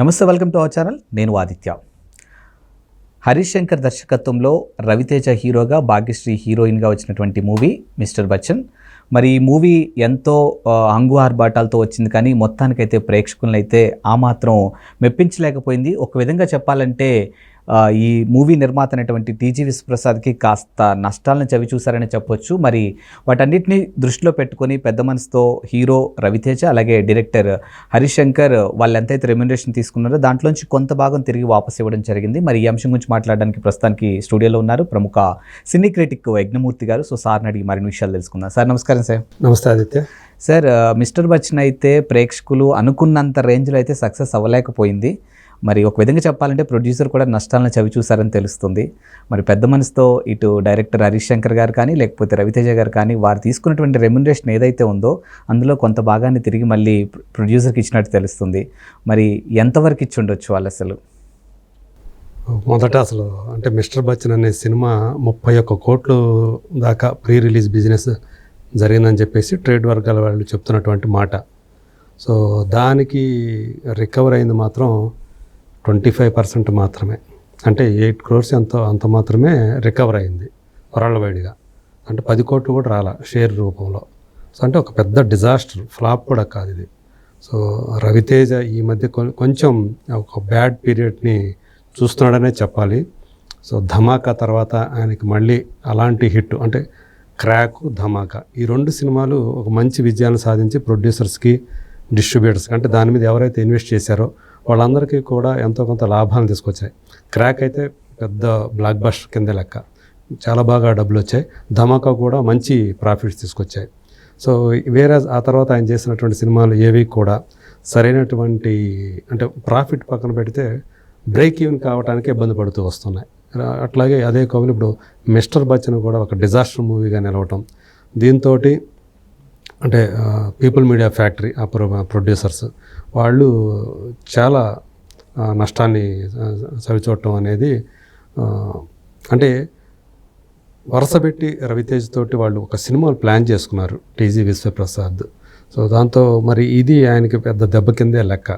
నమస్తే welcome to our channel. నేను ఆదిత్య. హరీష్ శంకర్ దర్శకత్వంలో రవితేజ హీరోగా భాగ్యశ్రీ హీరోయిన్గా వచ్చినటువంటి మూవీ మిస్టర్ బచ్చన్. మరి ఈ మూవీ ఎంతో అంగు ఆర్భాటాలతో వచ్చింది కానీ మొత్తానికైతే ప్రేక్షకులను అయితే ఆ మాత్రం మెప్పించలేకపోయింది. ఒక విధంగా చెప్పాలంటే ఈ మూవీ నిర్మాత అయినటువంటి టీజీ విశ్వప్రసాద్కి కాస్త నష్టాలను చవి చూశారని చెప్పొచ్చు. మరి వాటన్నిటిని దృష్టిలో పెట్టుకొని పెద్ద మనసుతో హీరో రవితేజ అలాగే డైరెక్టర్ హరీష్ శంకర్ వాళ్ళు ఎంతైతే రెమ్యునరేషన్ తీసుకున్నారో దాంట్లోంచి కొంత భాగం తిరిగి వాపస్ ఇవ్వడం జరిగింది. మరి ఈ అంశం గురించి మాట్లాడడానికి ప్రస్తుతానికి స్టూడియోలో ఉన్నారు ప్రముఖ సినీ క్రిటిక్ యజ్ఞమూర్తి గారు. సో సార్ని అడిగి మరిన్ని విషయాలు తెలుసుకుందాం. సార్ నమస్కారం సార్. నమస్తే ఆదిత్య. సార్ మిస్టర్ బచ్చన్ అయితే ప్రేక్షకులు అనుకున్నంత రేంజ్లో అయితే సక్సెస్ అవ్వలేకపోయింది. మరి ఒక విధంగా చెప్పాలంటే ప్రొడ్యూసర్ కూడా నష్టాలను చవి చూసారని తెలుస్తుంది. మరి పెద్ద మనసుతో ఇటు డైరెక్టర్ హరీష్ శంకర్ గారు కానీ లేకపోతే రవితేజ గారు కానీ వారు తీసుకున్నటువంటి రెమ్యునరేషన్ ఏదైతే ఉందో అందులో కొంత భాగాన్ని తిరిగి మళ్ళీ ప్రొడ్యూసర్కి ఇచ్చినట్టు తెలుస్తుంది. మరి ఎంతవరకు ఇచ్చి ఉండొచ్చు వాళ్ళు అసలు? మొదట అసలు అంటే మిస్టర్ బచ్చన్ అనే సినిమా ముప్పై ఒక్క కోట్లు దాకా ప్రీ రిలీజ్ బిజినెస్ జరిగిందని చెప్పేసి ట్రేడ్ వర్గాల వాళ్ళు చెప్తున్నటువంటి మాట. సో దానికి రికవర్ అయింది మాత్రం ట్వంటీ ఫైవ్ పర్సెంట్ మాత్రమే. అంటే ఎయిట్ క్రోర్స్ ఎంతో అంత మాత్రమే రికవర్ అయింది వరల్డ్ వైడ్గా అంటే పది కోట్లు కూడా రాల షేర్ రూపంలో. సో అంటే ఒక పెద్ద డిజాస్టర్ ఫ్లాప్ కూడా కాదు ఇది. సో రవితేజ ఈ మధ్య కొంచెం ఒక బ్యాడ్ పీరియడ్ని చూస్తున్నాడనే చెప్పాలి. సో ధమాకా తర్వాత ఆయనకి మళ్ళీ అలాంటి హిట్ అంటే క్రాక్ ధమాకా. ఈ రెండు సినిమాలు ఒక మంచి విజయాన్ని సాధించి ప్రొడ్యూసర్స్కి డిస్ట్రిబ్యూటర్స్కి అంటే దాని మీద ఎవరైతే ఇన్వెస్ట్ చేశారో వాళ్ళందరికీ కూడా ఎంతో కొంత లాభాలను తీసుకొచ్చాయి. క్రాక్ అయితే పెద్ద బ్లాక్ బస్టర్ కింద లెక్క. చాలా బాగా డబ్బులు వచ్చాయి. ధమాకా కూడా మంచి ప్రాఫిట్స్ తీసుకొచ్చాయి. సో వేరే ఆ తర్వాత ఆయన చేసినటువంటి సినిమాలు ఏవి కూడా సరైనటువంటి అంటే ప్రాఫిట్ పక్కన పెడితే బ్రేక్ ఈవెన్ కావడానికి ఇబ్బంది పడుతూ వస్తున్నాయి. అట్లాగే అదే కవులు. ఇప్పుడు మిస్టర్ బచ్చన్ కూడా ఒక డిజాస్టర్ మూవీగా నిలవటం. దీంతో అంటే పీపుల్ మీడియా ఫ్యాక్టరీ ఆ ప్రొ- ప్రొడ్యూసర్స్ వాళ్ళు చాలా నష్టాన్ని చవిచూడటం అనేది అంటే వరుసపెట్టి రవితేజ్ తోటి వాళ్ళు ఒక సినిమాలు ప్లాన్ చేసుకున్నారు టీజీ విశ్వప్రసాద్. సో దాంతో మరి ఇది ఆయనకి పెద్ద దెబ్బ కిందే లెక్క.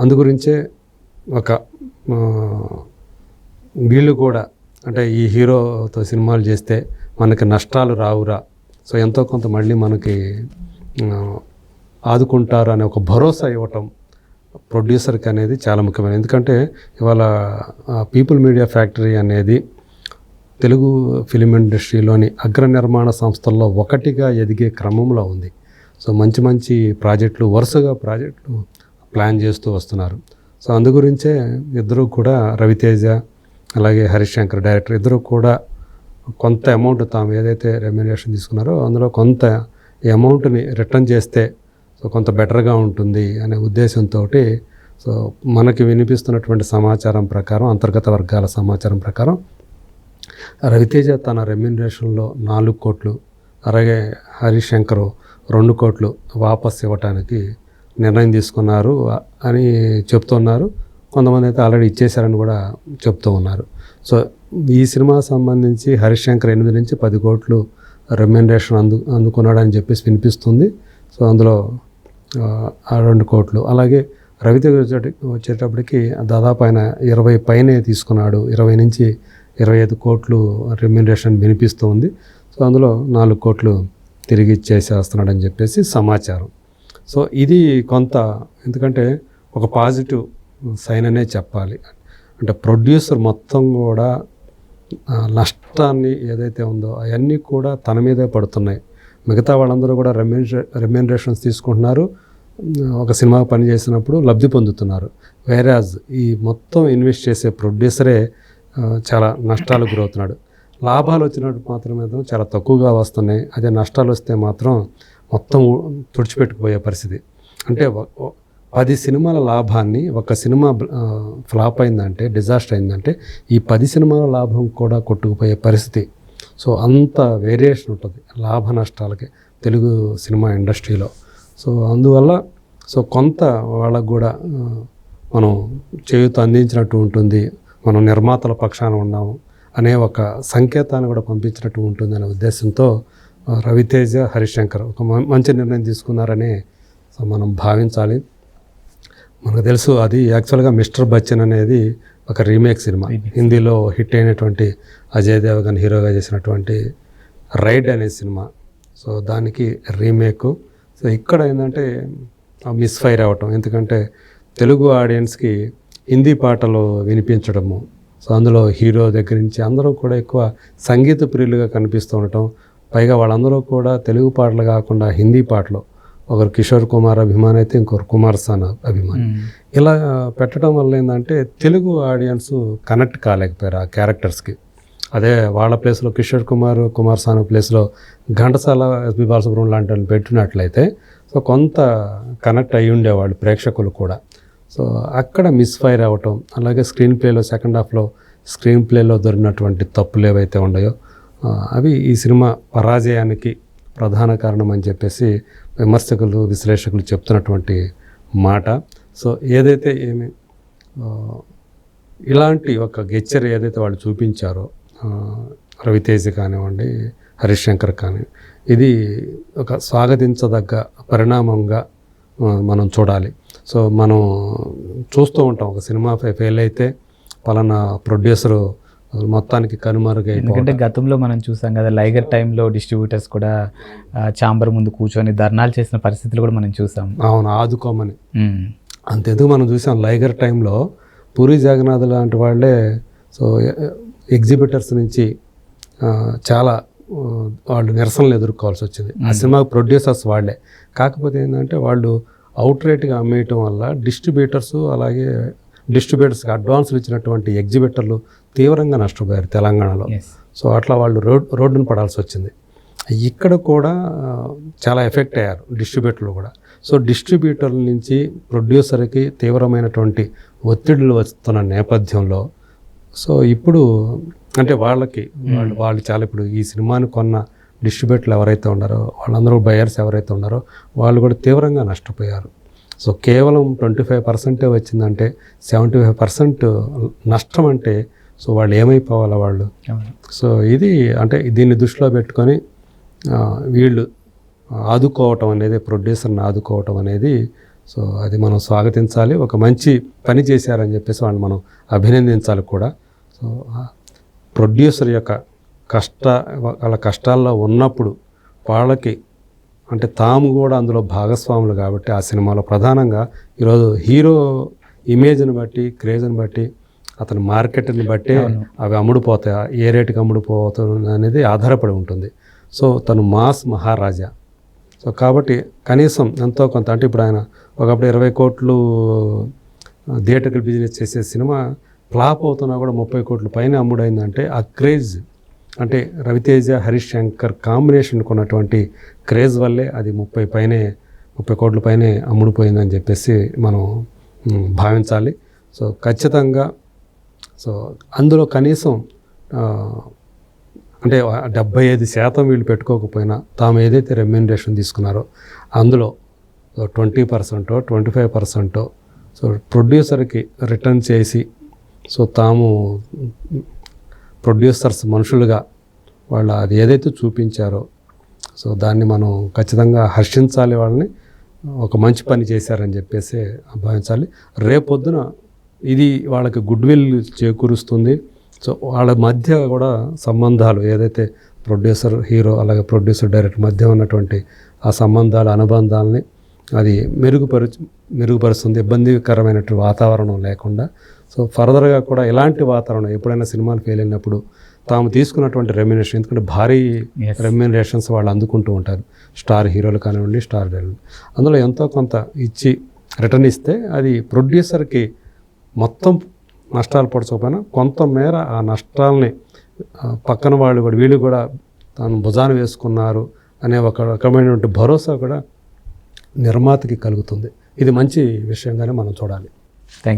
అందు గురించే ఒక వీళ్ళు కూడా అంటే ఈ హీరోతో సినిమాలు చేస్తే మనకి నష్టాలు రావురా. సో ఎంతో కొంత మళ్ళీ మనకి ఆదుకుంటారు అనే ఒక భరోసా ఇవ్వటం ప్రొడ్యూసర్కి అనేది చాలా ముఖ్యమైన ఎందుకంటే ఇవాళ పీపుల్ మీడియా ఫ్యాక్టరీ అనేది తెలుగు ఫిలిం ఇండస్ట్రీలోని అగ్ర నిర్మాణ సంస్థల్లో ఒకటిగా ఎదిగే క్రమంలో ఉంది. సో మంచి మంచి ప్రాజెక్టులు వరుసగా ప్రాజెక్టులు ప్లాన్ చేస్తూ వస్తున్నారు. సో అందు గురించే ఇద్దరు కూడా రవితేజ అలాగే హరీష్ శంకర్ డైరెక్టర్ ఇద్దరు కూడా కొంత అమౌంట్ తాము ఏదైతే రెమ్యునేషన్ తీసుకున్నారో అందులో కొంత ఈ అమౌంట్ని రిటర్న్ చేస్తే సో కొంత బెటర్గా ఉంటుంది అనే ఉద్దేశంతో సో మనకి వినిపిస్తున్నటువంటి సమాచారం ప్రకారం అంతర్గత వర్గాల సమాచారం ప్రకారం రవితేజ తన రెమ్యునరేషన్లో నాలుగు కోట్లు అలాగే హరిశంకర్ రెండు కోట్లు వాపస్ ఇవ్వటానికి నిర్ణయం తీసుకున్నారు అని చెప్తున్నారు. కొంతమంది అయితే ఆల్రెడీ ఇచ్చేశారని కూడా చెప్తూ ఉన్నారు. సో ఈ సినిమా సంబంధించి హరిశంకర్ ఎనిమిది నుంచి పది కోట్లు రెమ్యునరేషన్ అందు అందుకున్నాడని చెప్పేసి వినిపిస్తుంది. సో అందులో రెండు కోట్లు. అలాగే రవితేజ వచ్చేటి- వచ్చేటప్పటికి దాదాపు ఆయన ఇరవై పైనే తీసుకున్నాడు. ఇరవై నుంచి ఇరవై ఐదు కోట్లు రెమ్యునరేషన్ వినిపిస్తుంది సో అందులో నాలుగు కోట్లు తిరిగి ఇచ్చేసేస్తున్నాడని చెప్పేసి సమాచారం. సో ఇది కొంత ఎందుకంటే ఒక పాజిటివ్ సైన్ అనే చెప్పాలి. అంటే ప్రొడ్యూసర్ మొత్తం కూడా నష్టాన్ని ఏదైతే ఉందో అవన్నీ కూడా తన మీదే పడుతున్నాయి. మిగతా వాళ్ళందరూ కూడా రెమ్యూనరే రెమ్యూనరేషన్స్ తీసుకుంటున్నారు. ఒక సినిమా పని చేసినప్పుడు లబ్ధి పొందుతున్నారు. వేరాజ్ ఈ మొత్తం ఇన్వెస్ట్ చేసే ప్రొడ్యూసరే చాలా నష్టాలు గురవుతున్నాడు. లాభాలు వచ్చినట్టు మాత్రమే చాలా తక్కువగా వస్తున్నాయి. అదే నష్టాలు వస్తే మాత్రం మొత్తం తుడిచిపెట్టుకుపోయే పరిస్థితి. అంటే పది సినిమాల లాభాన్ని ఒక సినిమా ఫ్లాప్ అయిందంటే డిజాస్టర్ అయిందంటే ఈ పది సినిమాల లాభం కూడా కొట్టుకుపోయే పరిస్థితి సో అంత వేరియేషన్ ఉంటుంది లాభ నష్టాలకి తెలుగు సినిమా ఇండస్ట్రీలో. సో అందువల్ల సో కొంత వాళ్ళకు కూడా మనం చేయూత అందించినట్టు ఉంటుంది మనం నిర్మాతల పక్షాన ఉన్నాము అనే ఒక సంకేతాన్ని కూడా పంపించినట్టు ఉంటుంది అనే ఉద్దేశంతో రవితేజ హరిశంకర్ ఒక మంచి నిర్ణయం తీసుకున్నారని సో మనం భావించాలి. మనకు తెలుసు అది యాక్చువల్గా మిస్టర్ బచ్చన్ అనేది ఒక రీమేక్ సినిమా. హిందీలో హిట్ అయినటువంటి అజయ్ దేవగన్ హీరోగా చేసినటువంటి రైడ్ అనే సినిమా. సో దానికి రీమేక్. సో ఇక్కడ ఏంటంటే మిస్ఫైర్ అవ్వటం ఎందుకంటే తెలుగు ఆడియన్స్కి హిందీ పాటలు వినిపించడము. సో అందులో హీరో దగ్గర నుంచి అందరూ కూడా ఎక్కువ సంగీత ప్రియులుగా కనిపిస్తూ ఉండటం. పైగా వాళ్ళందరూ కూడా తెలుగు పాటలు కాకుండా హిందీ పాటలు ఒకరు కిషోర్ కుమార్ అభిమాని అయితే ఇంకొకరు కుమార్ సాన్ అభిమాని. ఇలా పెట్టడం వల్ల ఏంటంటే తెలుగు ఆడియన్స్ కనెక్ట్ కాలేకపోయారు ఆ క్యారెక్టర్స్కి. అదే వాళ్ళ ప్లేస్లో కిషోర్ కుమార్ కుమార్ సాను ప్లేస్లో ఘంటసాల ఎస్పి బాలసుబ్రహ్మణ్యం లాంటి వాళ్ళు పెట్టినట్లయితే సో కొంత కనెక్ట్ అయి ఉండేవాళ్ళు ప్రేక్షకులు కూడా. సో అక్కడ మిస్ఫైర్ అవ్వటం అలాగే స్క్రీన్ ప్లేలో సెకండ్ హాఫ్లో స్క్రీన్ ప్లేలో దొరికినటువంటి తప్పులు ఏవైతే ఉన్నాయో అవి ఈ సినిమా పరాజయానికి ప్రధాన కారణం అని చెప్పేసి విమర్శకులు విశ్లేషకులు చెప్తున్నటువంటి మాట. సో ఏదైతే ఏమి ఇలాంటి ఒక గెచ్చర్ ఏదైతే వాళ్ళు చూపించారో రవితేజ కానివ్వండి హరిశంకర్ కానీ ఇది ఒక స్వాగతించదగ్గ పరిణామంగా మనం చూడాలి. సో మనం చూస్తూ ఉంటాం. ఒక సినిమా ఫెయిల్ అయితే పలానా ప్రొడ్యూసరు మొత్తానికి కనుమరుగై ఎందుకంటే గతంలో మనం చూసాం కదా లైగర్ టైంలో డిస్ట్రిబ్యూటర్స్ కూడా చాంబర్ ముందు కూర్చొని ధర్నాలు చేసిన పరిస్థితులు కూడా మనం చూసాం. అవును ఆదుకోమని. అంతెందుకు మనం చూసాం లైగర్ టైంలో పూరి జగన్నాథ్ లాంటి వాళ్ళే సో ఎగ్జిబిటర్స్ నుంచి చాలా వాళ్ళు నిరసనలు ఎదుర్కోవాల్సి వచ్చింది. ఆ సినిమా ప్రొడ్యూసర్స్ వాళ్ళే. కాకపోతే ఏంటంటే వాళ్ళు అవుట్ రేట్గా అమ్మేయటం వల్ల డిస్ట్రిబ్యూటర్స్ అలాగే డిస్ట్రిబ్యూటర్స్కి అడ్వాన్సులు ఇచ్చినటువంటి ఎగ్జిబిటర్లు తీవ్రంగా నష్టపోయారు తెలంగాణలో. సో అట్లా వాళ్ళు రోడ్ రోడ్డును పడాల్సి వచ్చింది. ఇక్కడ కూడా చాలా ఎఫెక్ట్ అయ్యారు డిస్ట్రిబ్యూటర్లు కూడా. సో డిస్ట్రిబ్యూటర్ల నుంచి ప్రొడ్యూసర్కి తీవ్రమైనటువంటి ఒత్తిడులు వస్తున్న నేపథ్యంలో సో ఇప్పుడు అంటే వాళ్ళకి వాళ్ళు వాళ్ళు చాలా ఇప్పుడు ఈ సినిమాని కొన్న డిస్ట్రిబ్యూటర్లు ఎవరైతే ఉన్నారో వాళ్ళందరూ బయర్స్ ఎవరైతే ఉన్నారో వాళ్ళు కూడా తీవ్రంగా నష్టపోయారు. సో కేవలం ట్వంటీ ఫైవ్ పర్సెంటే వచ్చిందంటే సెవెంటీ ఫైవ్ పర్సెంట్ నష్టం అంటే సో వాళ్ళు ఏమైపోవాలా వాళ్ళు. సో ఇది అంటే దీన్ని దృష్టిలో పెట్టుకొని వీళ్ళు ఆదుకోవటం అనేది ప్రొడ్యూసర్ని ఆదుకోవటం అనేది సో అది మనం స్వాగతించాలి. ఒక మంచి పని చేశారని చెప్పేసి వాళ్ళని మనం అభినందించాలి కూడా. సో ప్రొడ్యూసర్ యొక్క కష్ట వాళ్ళ కష్టాల్లో ఉన్నప్పుడు వాళ్ళకి అంటే తాము కూడా అందులో భాగస్వాములు కాబట్టి ఆ సినిమాలో ప్రధానంగా ఈరోజు హీరో ఇమేజ్ని బట్టి క్రేజ్ని బట్టి అతని మార్కెట్ని బట్టి అవి అమ్ముడుపోతాయి ఏ రేటుకి అమ్ముడుపోతుంది అనేది ఆధారపడి ఉంటుంది. సో తను మాస్ మహారాజా. సో కాబట్టి కనీసం ఎంతో కొంత అంటే ఇప్పుడు ఆయన ఒకప్పుడు ఇరవై కోట్లు థియేటర్కల్ బిజినెస్ చేసే సినిమా ఫ్లాప్ అవుతున్నా కూడా ముప్పై కోట్ల పైన అమ్ముడైందంటే ఆ క్రేజ్ అంటే రవితేజ హరీష్ శంకర్ కాంబినేషన్ కొన్నటువంటి క్రేజ్ వల్లే అది ముప్పై పైనే ముప్పై కోట్ల పైనే అమ్ముడుపోయిందని చెప్పేసి మనం భావించాలి. సో ఖచ్చితంగా సో అందులో కనీసం అంటే డెబ్బై ఐదు శాతం వీళ్ళు పెట్టుకోకపోయినా తాము ఏదైతే రెమ్యూనరేషన్ తీసుకున్నారో అందులో ట్వంటీ పర్సెంటో ట్వంటీ ఫైవ్ పర్సెంటో సో ప్రొడ్యూసర్కి రిటర్న్ చేసి సో తాము ప్రొడ్యూసర్స్ మనుషులుగా వాళ్ళు అది ఏదైతే చూపించారో సో దాన్ని మనం ఖచ్చితంగా హర్షించాలి వాళ్ళని. ఒక మంచి పని చేశారని చెప్పేసి భావించాలి. రేపొద్దున ఇది వాళ్ళకి గుడ్ విల్ చేకూరుస్తుంది. సో వాళ్ళ మధ్య కూడా సంబంధాలు ఏదైతే ప్రొడ్యూసర్ హీరో అలాగే ప్రొడ్యూసర్ డైరెక్టర్ మధ్య ఉన్నటువంటి ఆ సంబంధాల అనుబంధాలని అది మెరుగుపరుచు మెరుగుపరుస్తుంది ఇబ్బందికరమైనటువంటి వాతావరణం లేకుండా. సో ఫర్దర్గా కూడా ఇలాంటి వాతావరణం ఎప్పుడైనా సినిమాలు ఫెయిల్ అయినప్పుడు తాము తీసుకున్నటువంటి రెమ్యునేషన్ ఎందుకంటే భారీ Yes. రెమ్యునరేషన్స్ వాళ్ళు అందుకుంటూ ఉంటారు. స్టార్ హీరోలు కానివ్వండి స్టార్ డైరెక్టర్ అందులో ఎంతో కొంత ఇచ్చి రిటర్న్ ఇస్తే అది ప్రొడ్యూసర్కి మొత్తం నష్టాలు పడచకపోయినా కొంత మేర ఆ నష్టాలని పక్కన వాళ్ళు కూడా వీళ్ళు కూడా తాను భుజాన వేసుకున్నారు అనే ఒక రకమైనటువంటి భరోసా కూడా నిర్మాతకి కలుగుతుంది. ఇది మంచి విషయంగానే మనం చూడాలి. థ్యాంక్